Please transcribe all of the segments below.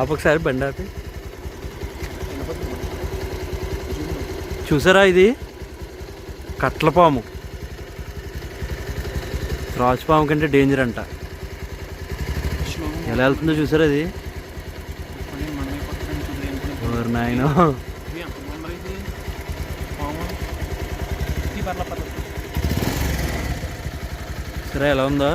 ఆపొకసారి బండి ఆపి. చూసారా ఇది? కట్లపాము రాజుపాము కంటే డేంజర్ అంట. ఎలా వెళ్తుందో చూసారా అది ఎవరు నాయన. సరే ఎలా ఉందా?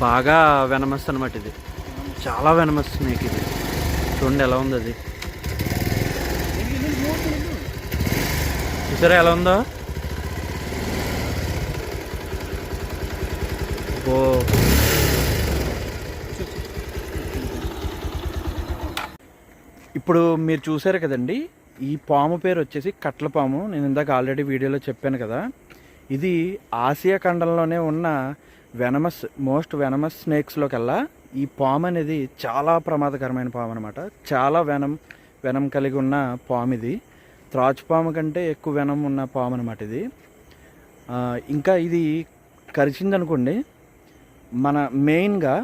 బాగా వెనమస్ అనమాట ఇది. చాలా వెనమస్ స్నేక్ ఇది. చూడండి ఎలా ఉంది అది. చూసారా ఎలా ఉందో? ఓ. ఇప్పుడు మీరు చూసారు కదండి ఈ పాము పేరు వచ్చేసి కట్ల పాము. నేను ఇందాక ఆల్రెడీ వీడియోలో చెప్పాను కదా. ఇది ఆసియా ఖండంలోనే ఉన్న వెనమస్ మోస్ట్ వెనమస్ స్నేక్స్లోకెల్లా ఈ పాము అనేది చాలా ప్రమాదకరమైన పాము అనమాట చాలా వెనం వెనం కలిగి ఉన్న పాము ఇది. త్రాచు పాము కంటే ఎక్కువ వెనం ఉన్న పాము అనమాట ఇది. ఇంకా ఇది కరిచిందనుకోండి మన మెయిన్గా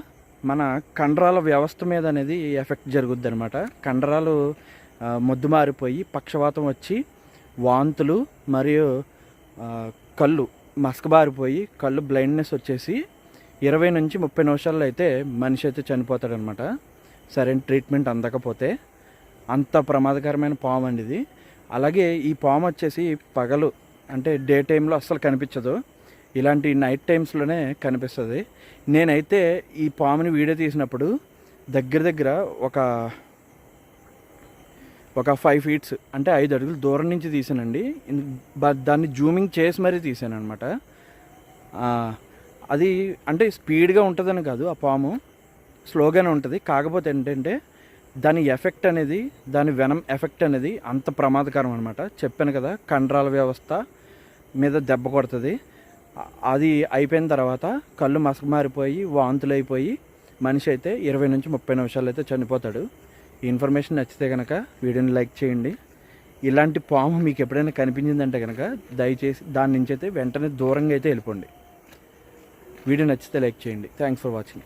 మన కండరాల వ్యవస్థ మీద అనేది ఎఫెక్ట్ జరుగుద్ది అనమాట కండరాలు మొద్దు మారిపోయి పక్షవాతం వచ్చి వాంతులు మరియు కళ్ళు మసకబారిపోయి కళ్ళు బ్లైండ్నెస్ వచ్చేసి ఇరవై నుంచి ముప్పై నిమిషాల్లో అయితే మనిషి అయితే చనిపోతాడనమాట. సరైన ట్రీట్మెంట్ అందకపోతే అంత ప్రమాదకరమైన పాము అండి ఇది. అలాగే ఈ పాము వచ్చేసి పగలు అంటే డే టైంలో అస్సలు కనిపించదు. ఇలాంటి నైట్ టైమ్స్లోనే కనిపిస్తుంది. నేనైతే ఈ పాముని వీడియో తీసినప్పుడు దగ్గర దగ్గర ఒక ఒక ఫైవ్ ఫీట్స్ అంటే ఐదు అడుగులు దూరం నుంచి తీసానండి. దాన్ని జూమింగ్ చేసి మరీ తీసాను అనమాట అది అంటే స్పీడ్గా ఉంటుందని కాదు ఆ పాము స్లోగానే ఉంటుంది. కాకపోతే ఏంటంటే దాని ఎఫెక్ట్ అనేది దాని వెనం ఎఫెక్ట్ అనేది అంత ప్రమాదకరం అనమాట చెప్పాను కదా కండరాల వ్యవస్థ మీద దెబ్బ కొడుతుంది. అది అయిపోయిన తర్వాత కళ్ళు మసకమారిపోయి వాంతులు అయిపోయి మనిషి అయితే ఇరవై నుంచి ముప్పై నిమిషాలు అయితే చనిపోతాడు. ఈ ఇన్ఫర్మేషన్ నచ్చితే కనుక వీడియోని లైక్ చేయండి. ఇలాంటి పాము మీకు ఎప్పుడైనా కనిపించిందంటే కనుక దయచేసి దాని నుంచి అయితే వెంటనే దూరంగా అయితే వెళ్ళిపోండి. వీడియో నచ్చితే లైక్ చేయండి. Thanks for watching